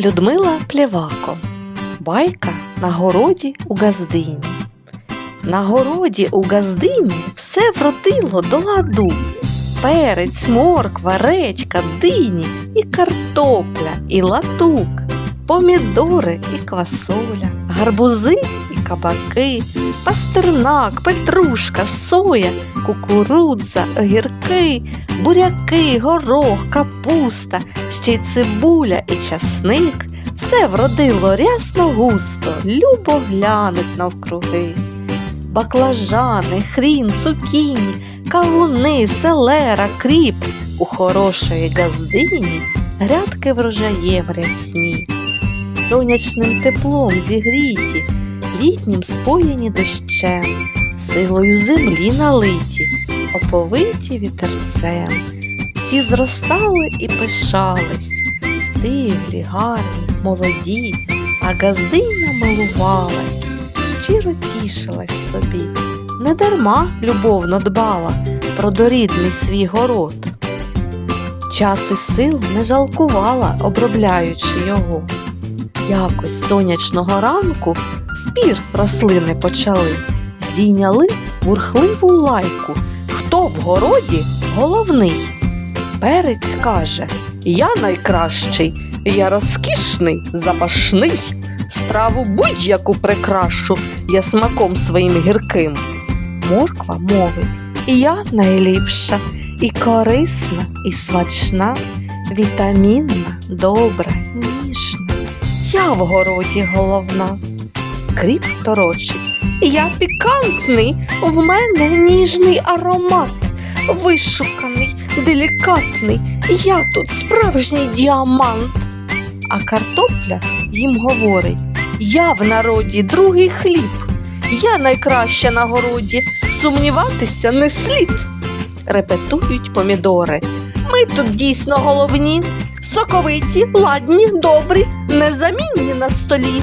Людмила Плєвако. Байка на городі у газдині. На городі у газдині все вродило до ладу. Перець, морква, редька, дині і картопля, і латук, помідори і квасоля, гарбузи кабаки, пастернак, петрушка, соя, кукурудза, огірки, буряки, горох, капуста, ще й цибуля і часник. Все вродило рясно густо, любо глянуть навкруги. Баклажани, хрін, цукіні, кавуни, селера, кріп. У хорошої газдині грядки врожаєм рясні. Сонячним теплом зігріті, літнім споєні дощем, силою землі налиті, оповиті вітерцем. Всі зростали і пишались, стиглі, гарні, молоді, а газдиня милувалась, щиро тішилась собі. Недарма любовно дбала про дорідний свій город. Часу сил не жалкувала, обробляючи його. Якось сонячного ранку спір рослини почали, здійняли бурхливу лайку. Хто в городі головний? Перець каже, я найкращий, я розкішний, запашний. Страву будь-яку прикрашу я смаком своїм гірким. Морква мовить, я найліпша, і корисна, і смачна, вітамінна, добра, ніжна. Я в городі головна. Кріп торочить. Я пікантний, в мене ніжний аромат, вишуканий, делікатний, я тут справжній діамант. А картопля їм говорить: я в народі другий хліб, я найкраща на городі, сумніватися не слід. Репетують помідори. Ми тут дійсно головні, соковиті, ладні, добрі, незамінні на столі.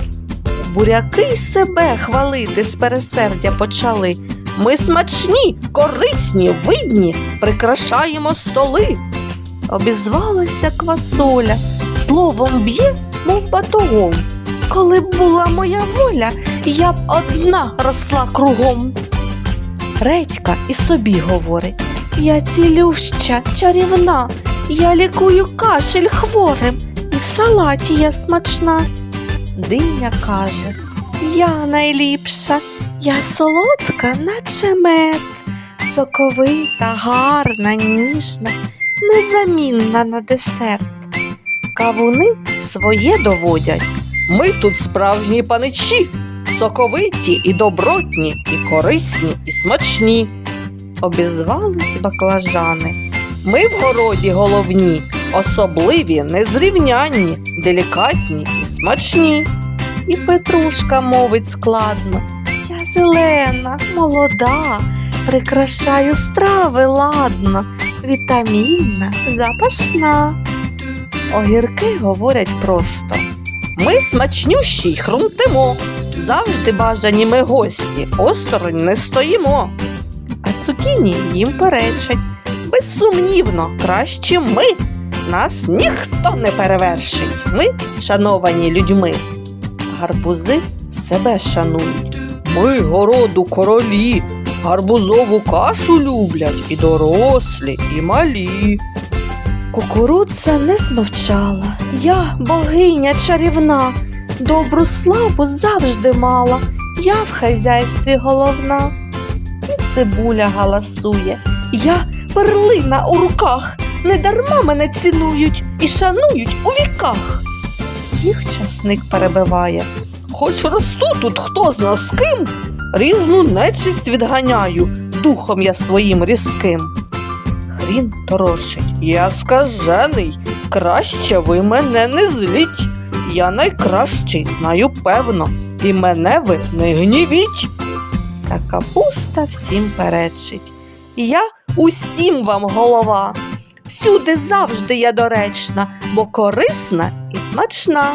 Буряки себе хвалити з пересердя почали. Ми смачні, корисні, видні, прикрашаємо столи. Обізвалася квасоля, словом б'є, мов батогом. Коли б була моя воля, я б одна росла кругом. Редька і собі говорить я цілюща, чарівна, я лікую кашель хворим, і в салаті я смачна. Диня каже, я найліпша, я солодка, наче мед, соковита, гарна, ніжна, незамінна на десерт. Кавуни своє доводять. Ми тут справжні паничі, соковиті і добротні, і корисні, і смачні. Обізвались баклажани. Ми в городі головні, особливі, незрівнянні, делікатні смачні. І Петрушка мовить складно. Я зелена, молода, прикрашаю страви ладно, вітамінна, запашна. Огірки говорять просто. Ми смачнющі й хрумтимо, завжди бажані ми гості, осторонь не стоїмо. А цукіні їм перечать. Безсумнівно, краще ми. Нас ніхто не перевершить. Ми шановані людьми. Гарбузи себе шанують. Ми городу королі, гарбузову кашу люблять і дорослі, і малі. Кукурудза не змовчала. Я богиня чарівна, добру славу завжди мала. Я в хазяйстві головна. І цибуля галасує. Я перлина у руках, недарма мене цінують і шанують у віках. Всіх часник перебиває. Хоч росту тут хто зна з ким, різну нечисть відганяю, духом я своїм різким. Хрін торошить. Я скажений, краще ви мене не звіть. Я найкращий, знаю певно, і мене ви не гнівіть. Та капуста всім перечить. Я усім вам голова. Всюди завжди я доречна, бо корисна і смачна.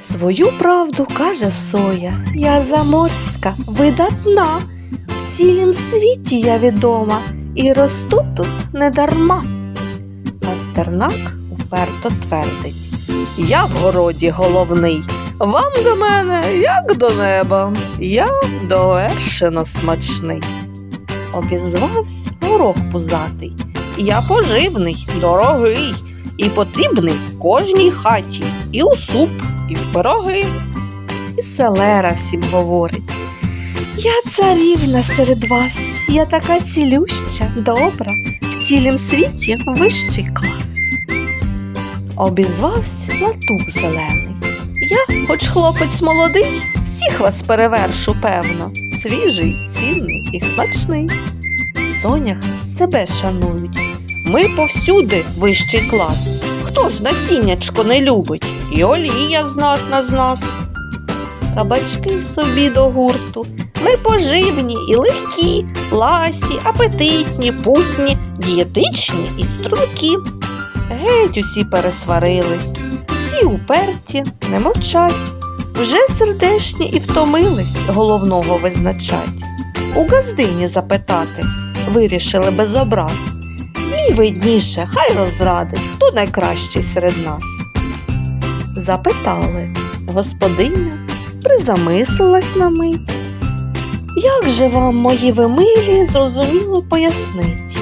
Свою правду каже соя, я заморська, видатна. В цілім світі я відома і росту тут недарма. Пастернак уперто твердить. я в городі головний. Вам до мене, як до неба, я довершено смачний. Обізвався горох пузатий. Я поживний, дорогий, і потрібний кожній хаті, і у суп, і в пироги. І селера всім говорить. Я царівна серед вас, я така цілюща, добра, в цілім світі вищий клас. Обізвався латук зелений. Я, хоч хлопець молодий, всіх вас перевершу, певно, свіжий, цінний і смачний. В сонях себе шанують. Ми повсюди вищий клас. Хто ж насіннячко не любить? І олія знатна з нас. Кабачки собі до гурту. Ми поживні і легкі, ласі, апетитні, путні, дієтичні і стрункі. Геть усі пересварились, всі уперті, не мовчать, вже сердешні і втомились головного визначать. У газдині запитати вирішили без образ. Їй видніше, хай розрадить, хто найкращий серед нас. Запитали, господиня призамислилась на мить. Як же вам, мої ви милі, зрозуміло пояснить?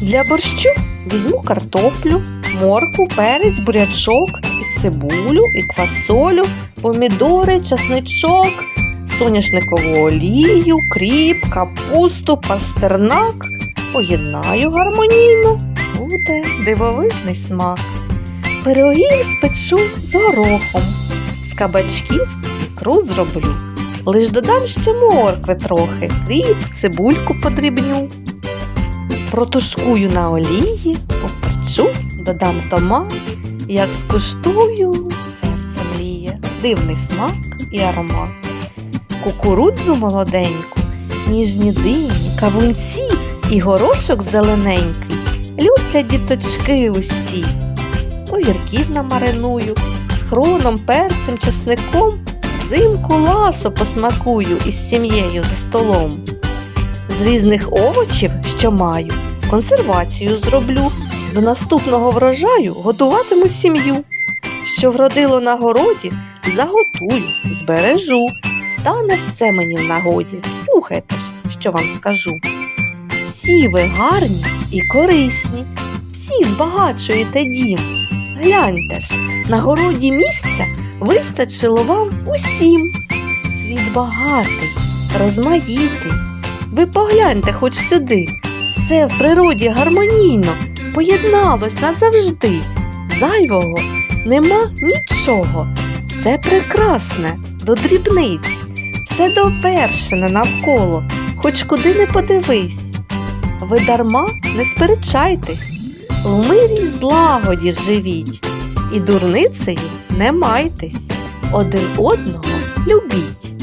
Для борщу візьму картоплю, морку, перець, бурячок, і цибулю, і квасолю, помідори, часничок, соняшникову олію, кріп, капусту, пастернак. Поєднаю гармонійно, буде дивовижний смак. Пирогів спечу з горохом, з кабачків ікру зроблю. Лиш додам ще моркви трохи, кріп, цибульку подрібню. Протушкую на олії, поперчу, додам томат, як скуштую, серце мліє, дивний смак і аромат. Кукурудзу молоденьку, ніжні дині, кавунці і горошок зелененький. Люблять діточки усі. Огірків намариную, з хроном, перцем, чесником, взимку ласо посмакую із сім'єю за столом. З різних овочів, що маю, консервацію зроблю. До наступного врожаю готуватиму сім'ю. Що вродило на городі, заготую, збережу. Стане все мені в нагоді. Слухайте ж, що вам скажу. Всі ви гарні і корисні, всі збагачуєте дім. Гляньте ж, на городі місця вистачило вам усім. Світ багатий, розмаїтий. Ви погляньте хоч сюди. Все в природі гармонійно поєдналось назавжди. Зайвого нема нічого. Все прекрасне до дрібниць, все довершене навколо, хоч куди не подивись. Ви дарма не сперечайтесь, в мирі злагоді живіть, і дурницею не майтесь, один одного любіть.